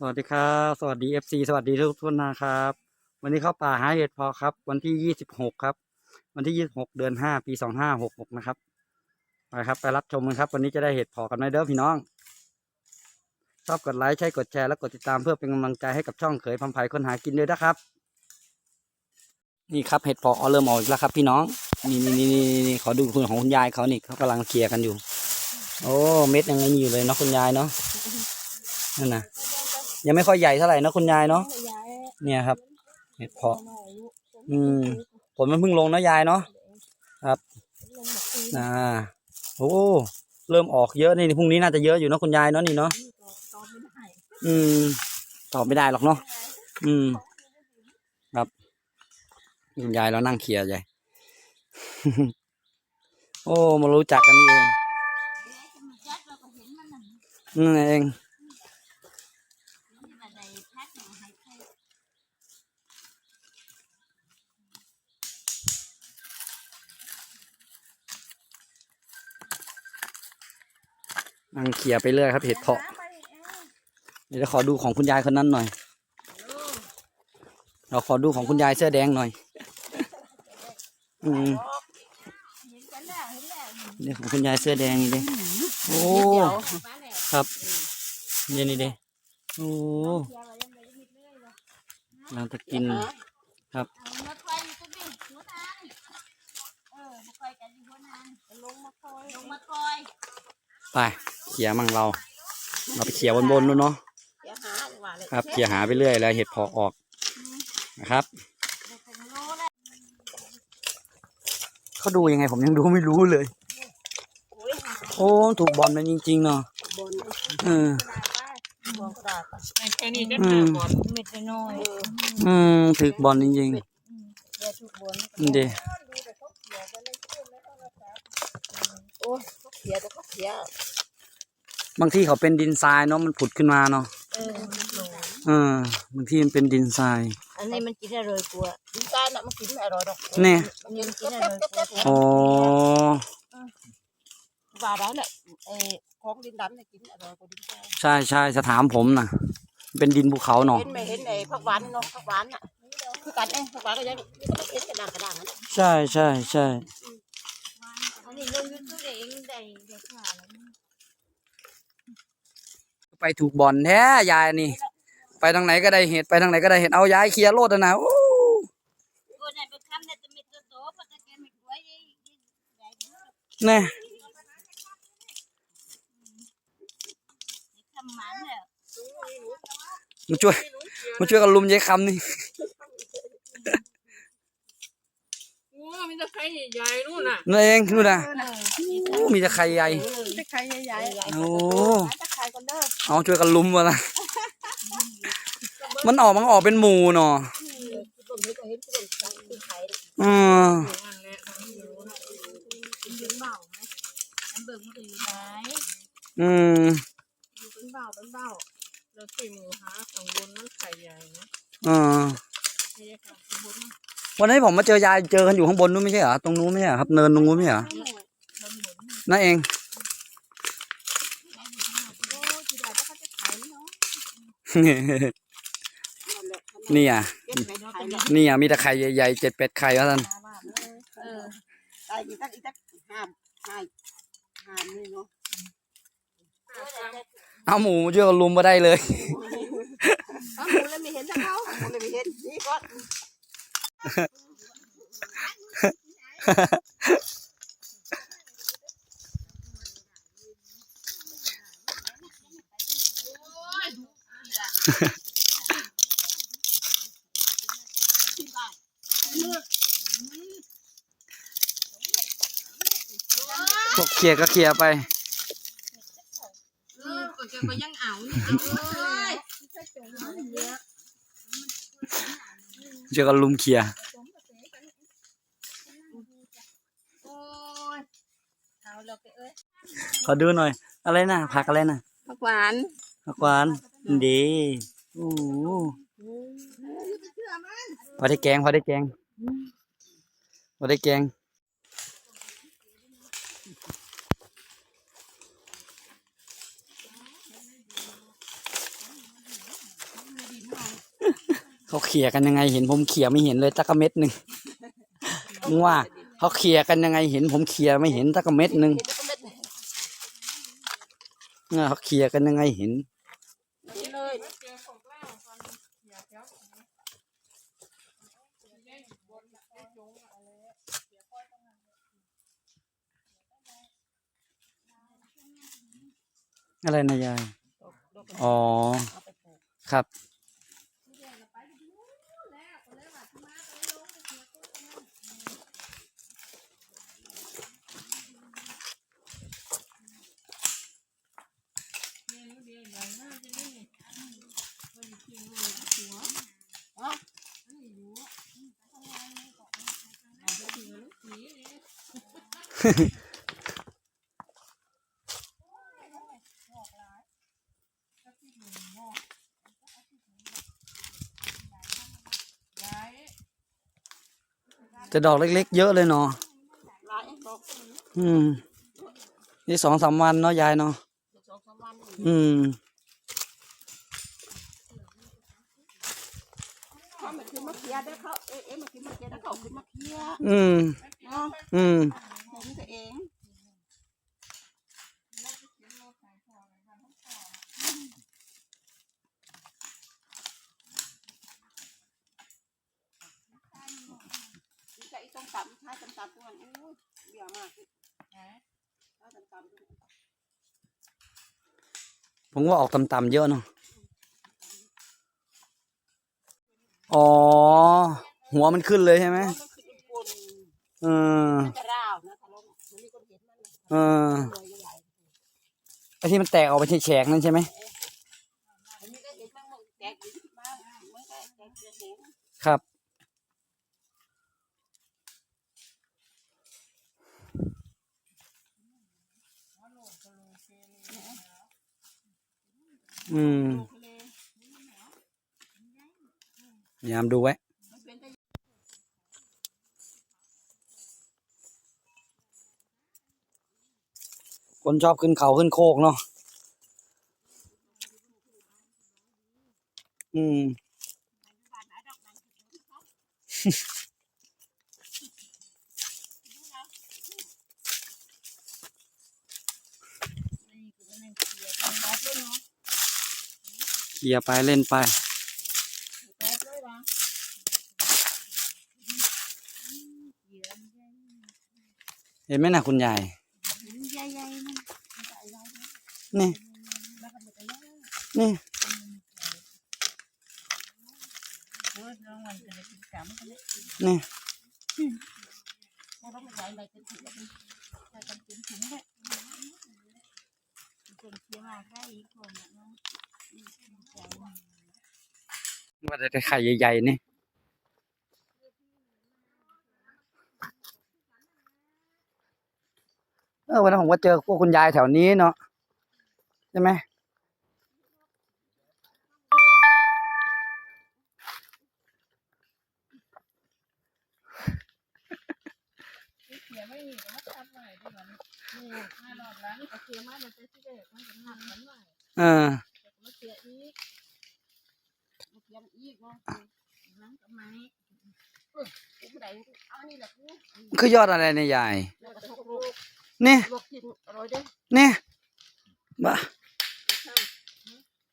สวัสดีครับ สวัสดีเอฟซีสวัสดีทุกท่านนะครับ วันนี้เข้าป่าหาเห็ดพอครับ วันที่ยี่สิบหกครับ วันที่ยี่สิบหกเดือนห้าปีสองห้าหกหกนะครับไปครับไปรับชมกันครับ วันนี้จะได้เห็ดพอกันไหมเด้อพี่น้อง ชอบกดไลค์ใช่กดแชร์และกดติดตามเพื่อเป็นกำลังใจให้กับช่องเขยพัมไผ่คนหากินด้วยนะครับ นี่ครับเห็ดพอเริ่มออกแล้วครับ พี่น้องนี่นี่นี่นี่นี่ขอดูคุณของคุณยายเขานี่เขากำลังเคลียร์กันอยู่ โอ้เม็ดยังไงนี่อยู่เลยเนาะคุณยายเนาะนั่นนะ ยังไม่ค่อยใหญ่เท่าไหร่เนาะคุณยายเนาะเนี่ยครับเห็ดเพาะอืมผลมันเพิ่งลงเนาะยายเนาะครับอ่าโอ้เริ่มออกเยอะนี่พรุ่งนี้น่าจะเยอะอยู่เนาะคุณยายเนาะนี่เนาะอืมตอบไม่ได้หรอกเนาะอืม ครับคุณยายเรานั่งเคลียร์ใหญ่โอ้มารู้จักกันนี่เองนั่นเอง นั่งเคลียร์ไปเรื่อยครับ เห็ดเพาะเดี๋ยวขอดูของคุณยายคนนั้นหน่อย เราขอดูของคุณยายเสื้อแดงหน่อย อืมนี่ของคุณยายเสื้อแดงนี่เด้โอ้ครับนี่นี่เด้โอ้เราจะกินครับ มาคอยอยู่ตรงนี้หัวนานเออมาคอยกันอยู่หัวนานลงมาคอยลงมาคอยไปเขี่ยมั่งเรา เราไปเขี่ยบนๆนู่นเนาะอย่าหาว่าเลยครับเขี่ยหาไปเรื่อยแล้วเห็ดเพอออกนะครับเดี๋ยวผมรู้แล้วเขาดูยังไงผมยังดูไม่รู้เลย โอ้ยหาโอ้ถูกบอลมันจริงๆเนาะบนเออบอกกระดาษแค่นี้ได้อืห้ามบอลเม็ดน้อยอืมถูกบอลจริงเดี๋ยวทุกบนๆนี่เด้โอ้ยเขาเสียแต่เขาเสียบางที่เขาเป็นดินทรายเนาะมันผุดขึ้นมาเนาะเออเออบางที่มันเป็นดินทราย อันนี้มันกินอร่อยกว่าดินทรายน่ะมันกินไม่อร่อยหรอกเนี่ยมันยังกินอร่อยกว่าอ๋อว่าได้แหละไอ้ของดินดำเนี่ยกินอร่อยกว่าดินทรายใช่ใช่จะถามผมนะเป็นดินภูเขาเนาะเห็นไหมเห็นไอ้ผักหวานเนาะผักหวานน่ะคือกันเองผักหวานก็ยังก็ไม่เห็นกระด้างกระด้างนั่นใช่ใช่ใช่ อันนี้ลงยูทูบเองได้ได้ขาแล้วไปถูกบอลแท้ยายนี่ ไปทางไหนก็ได้เห็ดไปทางไหนก็ได้เห็ดเอายายเคลียร์โลดอะนะโอ้ตัวไหนี่เนี่ยจะมีตัวโตเพราะจะแกไม่ไว้ใหญ่แน่คำมันเนี่ยมาช่วยมาช่วยกันลุมยายคำนี่ โอ้มีแต่ไข่ ใหญ่ๆนู่นน่ะนั่นเองนู่นนะโอ้มีแต่ไข่ใหญ่จะใครใหญ่ใหญ่โอ้จะใครกันเด้อเอาช่วยกันลุมวะนะมันออกมันออกเป็นหมูเนาะผมไม่เคยเห็นคนที่ไทยอืมนั่นแหละเป็นเบาไหมอันเบิ่งมันอยู่ไหนอืมอยู่เป็นเบาเป็นเบาแล้วที่หมูหาข้างบนมันไข่ใหญ่นะอ่า ไม่ใช่ข้างบนวันนี้ผมมาเจอยายเจอกันอยู่ข้างบนนู้นไม่ใช่เหรอตรงนู้นไม่ใช่เหรอครับเนินตรงนู้นไม่ใช่เหรอนั่นเองโอ้ทีเดียวจะเขาจะขายเนาะนี่อะเก็บไปขายเนาะนี่อะมีแต่ไข่ใหญ่ๆเจ็ดเป็ดไข่แล้วท่านเออไอ้อีตักอีตักห้ามห้ามห้ามนี่เนาะเอาหมูมาช่วยกันลุมมาได้เลย เอาหมูเลยไม่เห็นทั้งเขาหมูเลยไม่เห็นนี่ก็ พวกเคลียร์ก็เคลียร์ไป เออก็จะไปยังเอานี่เอาเอ้ย ช่วยกันลุมเคลียร์โอ้ยเอาเราไปเอ้ยขอดูหน่อย อะไรนะผักอะไรนะผักหวานผักหวานดีโอ้โหพอได้แกงพอได้แกงพอได้แกง เขาเขี่ยกันยังไงเห็นผมเขี่ยไม่เห็นเลยสักกะเม็ดหนึ่งมึงว่าเขาเขี่ยกันยังไงเห็นผมเขี่ยไม่เห็นสักกะเม็ดหนึ่งเห็นก็เม็ดเออเขาเขี่ยกันยังไงเห็นเห็นเลยเจอของเล่าตอนเดี๋ยวเดี๋ยวแย่งบนไอ้จงอะไรอะไรนะยาย อ๋อ ครับ ย้าย แต่ดอกเล็ก ๆ เยอะเลยเนาะหลายบอกอืม นี่สองสามวันเนาะยายเนาะสองสามวันอืมเขามาขึ้นมาเคลียร์ได้เขาเอ๊ะเอ๊ะมา ขึ้นมาเคลียร์ได้เขาขึ้นมาเคลียร์อืมเนาะอืมเห็นตัวเองนี่ก็ไอ้ต้มตับใช่ต้มตับตัวนั้นอู้เบี้ยมากถ้าต้มตับตัวนั้นผมว่าออกต่ำๆเยอะเนาะ อ๋อ หัวมันขึ้นเลยใช่ไหมมันคือเป็นคนเออมันจะร้าวนะถ้าเรามันมีคน เออไอที่มันแตกออกไปแฉกนั่นใช่ไหมครับ อืมยามดูไว้ มันเป็นแต่ คนชอบขึ้นเขาขึ้นโคกเนาะอืมเกียร์ไปเล่นไปเห็นไหมนะคุณยายใหญ่ นใหญ่ใหญ่นี่แล้วก็มันจะเล่นนี่เออรางวัลจะได้กินกำกันเลยนี่แล้วก็มันใหญ่ใหญ่เป็นถุงเลยใส่กันเป็นถุงเลยเป็นเชียร์มาได้อีกคนนะเนาะว่าจะได้ไข่ใหญ่ๆนี่ เออวันนั้นผมก็เจอพวกคุณยายแถวนี้เนาะใช่ไหมเขียไม่มีก็มาทับไว้ด้วยกันนี่ห้ารอบแล้วนี่ก็เขียมาเดี๋ยวไปที่เด็กมันจะทับกันไว้เอคือยอดอะไรเนี่ยาย นี่ลวกกินอร่อยเด้อนี่บ้า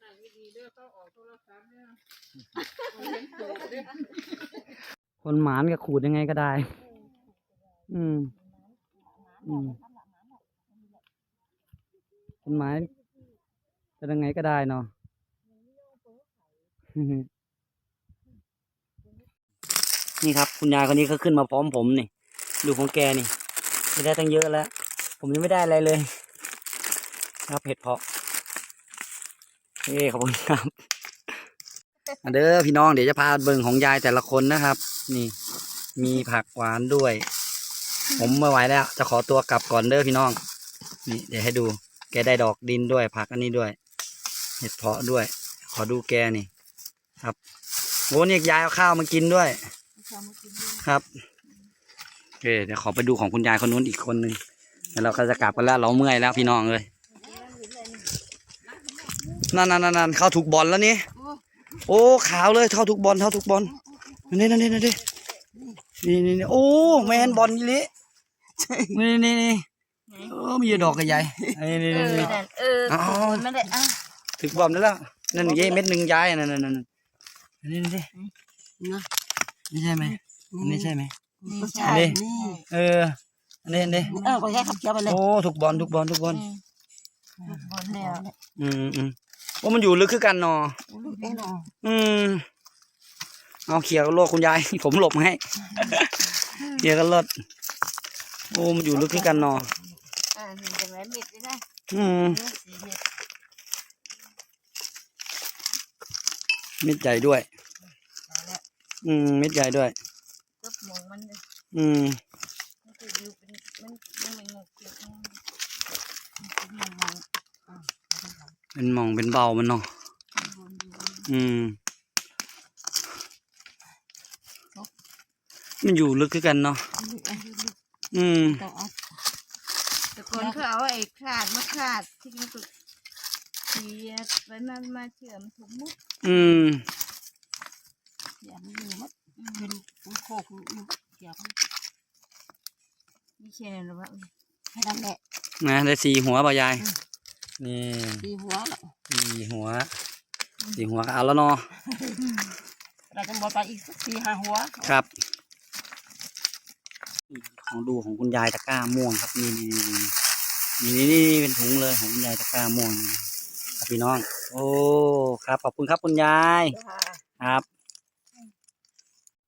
ถ่ายดีๆเด้อเข้าออกโทรศัพท์เนี่ยเห็นตัวเด้อคนหมานกับขูดยังไงก็ได้ อืม อืมคนหมายจะยังไงก็ได้เนาะนี่ครับ คุณยายคนนี้ก็ขึ้นมาพร้อมผมนี่ ดูของแกนี่ไม่ได้ตั้งเยอะแล้ว ผมยังไม่ได้อะไรเลยครับเห็ดเพาะเอ้ขอบคุณครับมาเด้อพี่น้องเดี๋ยวจะพาเบิ่งของยายแต่ละคนนะครับ นี่ มีผักหวานด้วย ผมไม่ไหวแล้ว จะขอตัวกลับก่อนเด้อพี่น้อง นี่ เดี๋ยวให้ดู แกได้ดอกดินด้วย ผักอันนี้ด้วย เห็ดเพาะด้วย ขอดูแกนี่ ครับโอ้เนี่ยยายเอาข้าวมากินด้วย ครับโอเคเดี๋ยวขอไปดูของคุณยายคนนู้นอีกคนนึง เราก็จะกลับกันแล้ว เราเมื่อยแล้วพี่น้องเลยนั่นนั่นนั่นนั่นเข้าถูกบอลแล้วนี่โอ้โอ้ขาวเลยเท่าทุกบอลเท่าทุกบอลนี่นี่นี่นี่นี่นี่นี่โอ้แมนบอลยี่ลินี่นี่นี่โอ้มีดอกใหญ่นี่นี่เอนี่อนี่นั่นเอออ๋อมันไม่ได้อะถึกบอลได้แล้วนั่นยี่เม็ดหนึ่งย้ายนั่นนั่นนั่นนี่นี่นะนี่ใช่ไหมอันนี้ใช่ไหมก็ใช่อันนี้นี่เอออั นนี้อันนี้เออก็แค่ขับเกียวไปเลยโอ้ทุกบอลทุกบอลทุกบอลลูกบอลแล้วอืมอืมว่ามันอยู่ลึกคือกันเนอลูกเองเนาะอืมเอาเขี่ยร์กันโลดคุณยาย ผมหลบให้เขี่ยร์กันโลดโอ้มันอยู่ลึกคือกันเนออ่ามันจะไว้เม็ดด้วยนะอืมเนื้อสีเม็ดเม็ดใหญ่ด้วย อืมเม็ดใหญ่ด้วยก็มองมันเลย อืม มันจะอยู่เป็นมันมันไม่งอกเกี่ยวมัน เป็นหมองเป็นเบามันเนาะอืม มันอยู่ลึกคือกันเนาะอืมต้องเอาแต่ก่อนเขาเอาไอ้ขาดมาขาดที่มันก็เสียบไว้มันมาเชื่อมถุงมุกอืมอย่ามันอยู่มัดเป็นเป็นโคกอยู่มัดเกี่ยวนี่แค่นั้นหรอวะให้นั่นแหละนะได้สี่หัวเปล่ายาย นี่ตีหัวแล้วสี่หัวสี่หัวก็เอาแล้วเนาะเราจะบอลไปอีกสักสี่ห้าหัวครับ ของดูของคุณยายตะกร้าม่วงครับนี่นี่นี่นี่นี่เป็นถุงเลยของคุณยายตะกร้าม่วงนี่ครับพี่น้อง โอ้ครับขอบคุณครับคุณยายครับ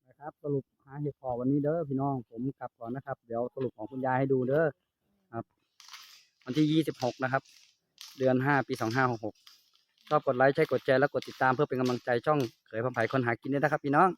นะครับสรุปหาเห็ดพอวันนี้เด้อพี่น้องผมกลับก่อนนะครับ เดี๋ยวสรุปของคุณยายให้ดูเด้อครับ วันที่ยี่สิบหกนะครับ เดือนห้าปีสองห้าหกหกชอบกดไลค์ใช่กดแชร์และกดติดตามเพื่อเป็นกำลังใจช่องเขยพัมไผ่คนหากินด้วยนะครับพี่น้อง